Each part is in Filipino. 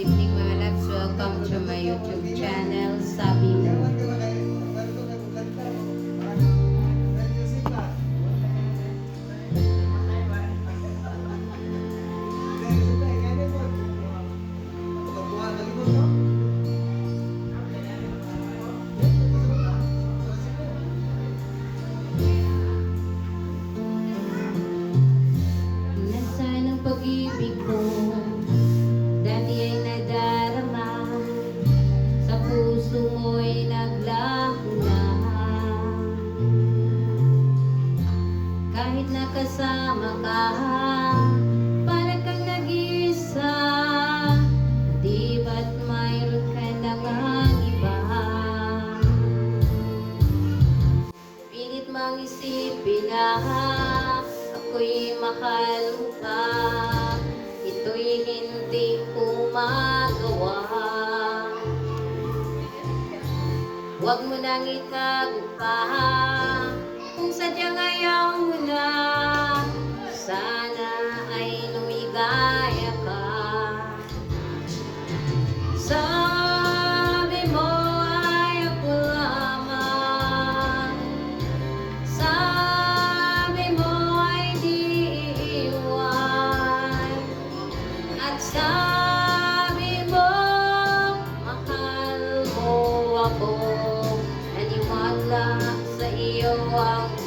Evening mga loves. Welcome to my YouTube channel, Sabi Mo. Pag-ibig ko? Na ako'y mahal ka. Ito'y hindi ko magawa. Huwag mo nang itago pa Kung sadyang ayaw sa iyo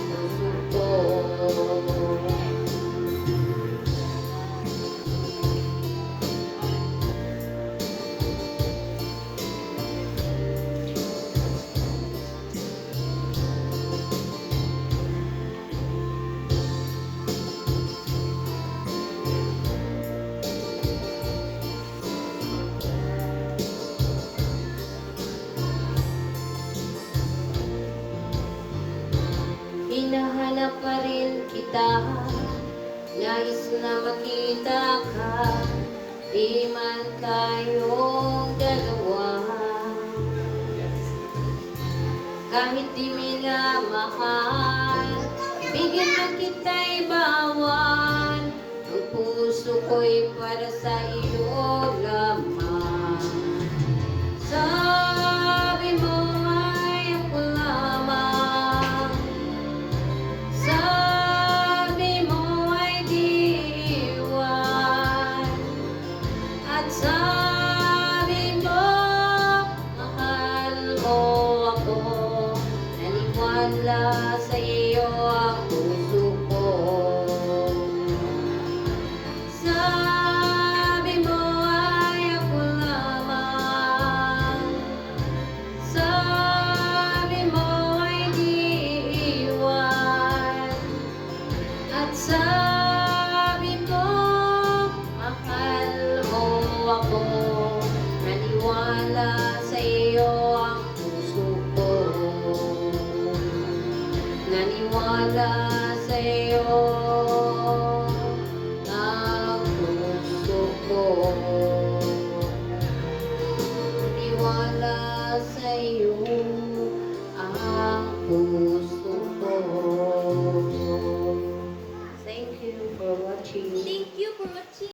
Hinahanap pa rin kita. Nais na makita ka. Di man tayong dalawa. Kahit di minamahal Bigyan na kita'y bawan Ang puso ko'y para sa iyo Naniwala sa iyo ang puso ko. Naniwala sa iyo ang puso ko